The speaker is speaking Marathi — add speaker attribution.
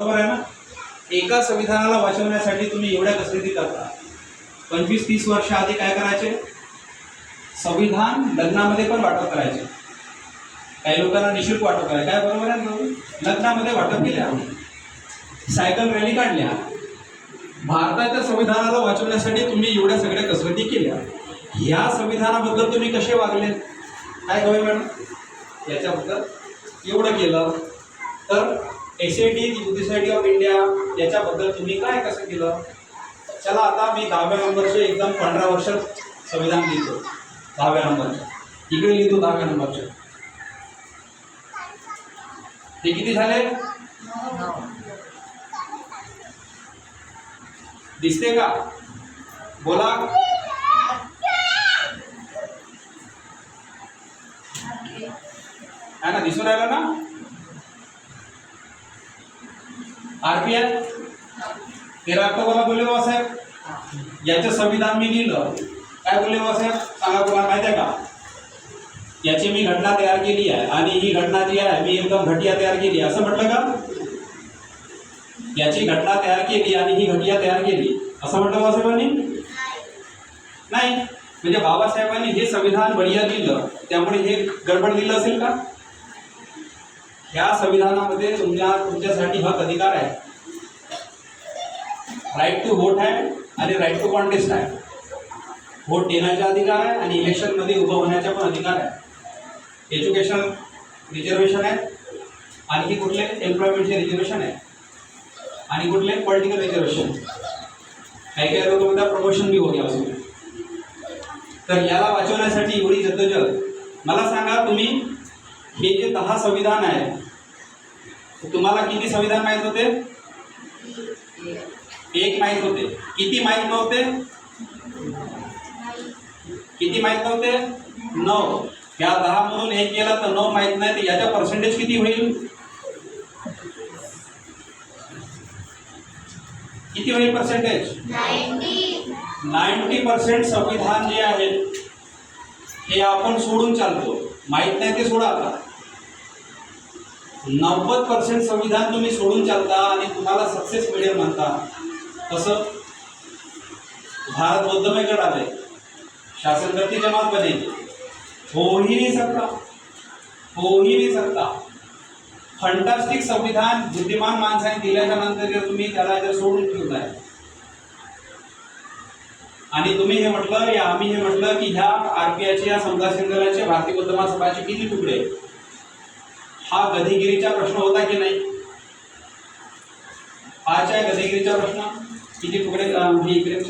Speaker 1: बरोबर आहे ना? एका संविधानाला वाचवण्यासाठी तुम्ही एवढ्या कसरती करता. पंचवीस तीस वर्ष आधी काय करायचे? संविधान लग्नामध्ये पण वाटप करायचे. काही लोकांना निशुल्क वाटप करायचं. काय बरोबर आहे ना? लग्नामध्ये वाटप केल्या सायकल रॅली काढल्या. भारताच्या संविधानाला वाचवण्यासाठी तुम्ही एवढ्या सगळ्या कसरती केल्या. ह्या संविधानाबद्दल तुम्ही कसे वागले? काय गवे मॅडम? याच्याबद्दल एवढं केलं. तर S A T society of India याच्याबद्दल तुम्ही काय कसं केलं? चला आता मी दहाव्या नंबरचे एकदम पंधरा वर्ष संविधान लिहितो. दहाव्या नंबरचे. इकडे लिहितो दहाव्या नंबरचे. ते किती झाले? दिसते का? बोला. ना दिसून राहिलं ना? आरपीआय तेरा ऑक्टोबरला बोलले बाबासाहेब याचं संविधान मी लिहिलं. काय बोलले बाबासाहेब सांगा तुम्हाला माहिती आहे का? याची मी घटना तयार केली आहे. आणि ही घटना जी आहे मी एकदम घटिया तयार केली आहे. असं म्हटलं का? याची घटना तयार केली आणि ही घटिया तयार केली. असं म्हटलं बाबासाहेबांनी नाही. म्हणजे बाबासाहेबांनी हे संविधान बढिया दिलं त्यामुळे हे गडबड दिलं असेल का? या संविधानामध्ये तुमच्या तुमच्यासाठी हक अधिकार आहे. राईट टू व्होट आहे आणि राईट टू कॉन्टेस्ट आहे. व्होट देण्याचा अधिकार आहे आणि इलेक्शनमध्ये उभं होण्याचा पण अधिकार आहे. एज्युकेशन रिझर्वेशन आहे. आणखी कुठले? एम्प्लॉयमेंटचे रिझर्वेशन आहे. आणि कुठले? पॉलिटिकल रिझर्वेशन काही काही लोक म्हणतात प्रमोशन बी हो गया उसमें तर याला वाचवण्यासाठी एवढी जद्दोजहद मला सांगा तुम्ही हे जे दहा संविधान आहे तुम्हाला किती संविधान माहीत होते? एक माहीत होते. किती माहीत नव्हते? किती माहीत नव्हते? नऊ. या दहा म्हणून एक केला तर नऊ माहीत नाही तर याचा पर्सेंटेज किती होईल? किती होईल पर्सेंटेज नाईन्टी. पर्सेंट संविधान जे आहे हे आपण सोडून चालतो माहीत नाही ते सोडा आता. नव्वद पर्सेंट संविधान तुम्ही सोडून चालता आणि तुम्हाला सक्सेस मिळेल म्हणता. कसं भारत बौद्धमय गट आले शासन करती जमात बनेल होही नाही सकता होही नाही सकता फंटास्टिक संविधान बुद्धिमान माणसाने दिल्याच्या नंतर जर तुम्ही त्याला जर सोडून ठेवताय. आणि तुम्ही हे म्हटलं या आम्ही हे म्हटलं की ह्या आरपीआयचे या समता सिंगलाचे भारतीय बौद्ध महासभाचे किती तुकडे हा गधीगिरीचा प्रश्न होता की नाही? हाच आहे गधीगिरीचा प्रश्न? किती तुकडे अं, म्हणजे इकडे